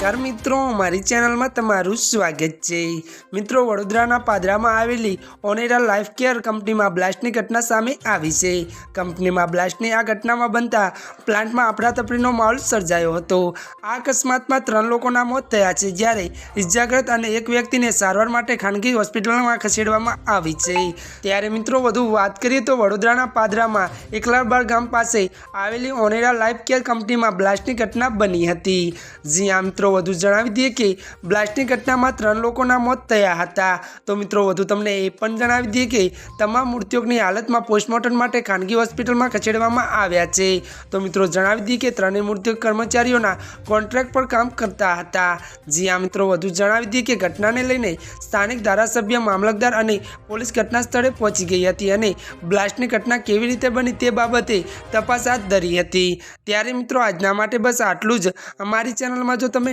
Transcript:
નમસ્કાર મિત્રો, મારી ચેનલમાં તમારું સ્વાગત છે. મિત્રો, વડોદરાના પાદરામાં આવેલી ઓનેરા લાઈફ કેર કંપનીમાં બ્લાસ્ટની ઘટના સામે આવી છે. કંપનીમાં બ્લાસ્ટની આ ઘટનામાં બનતા પ્લાન્ટમાં અફડાતફડીનો માહોલ સર્જાયો હતો. આ અકસ્માતમાં ત્રણ લોકોના મોત થયા છે, જ્યારે ઇજાગ્રસ્ત અને એક વ્યક્તિને સારવાર માટે ખાનગી હોસ્પિટલમાં ખસેડવામાં આવી છે. ત્યારે મિત્રો, વધુ વાત કરીએ તો વડોદરાના પાદરામાં એકલાબાર ગામ પાસે આવેલી ઓનેરા લાઈફ કેર કંપનીમાં બ્લાસ્ટની ઘટના બની હતી. જ્યાં મિત્રો વધુ જણાવી દઈએ કે બ્લાસ્ટની ઘટનામાં ત્રણ લોકોના મોત થયા હતા. તો મિત્રો, વધુ તમને એ પણ જણાવી દઈએ કે તમામ મૃત્યુની હાલતમાં પોસ્ટમોર્ટમ માટે ખાનગી હોસ્પિટલમાં ખસેડવામાં આવ્યા છે. તો મિત્રો, જણાવી દઈએ કે ત્રણેય મૃત્યુ કર્મચારીઓના કોન્ટ્રાક્ટ પર કામ કરતા હતા. જ્યાં મિત્રો, વધુ જણાવી દઈએ કે ઘટનાને લઈને સ્થાનિક ધારાસભ્ય, મામલતદાર અને પોલીસ ઘટના સ્થળે પહોંચી ગઈ હતી અને બ્લાસ્ટની ઘટના કેવી રીતે બની તે બાબતે તપાસ હાથ ધરી હતી. ત્યારે મિત્રો, આજના માટે બસ આટલું જ. અમારી ચેનલમાં જો તમે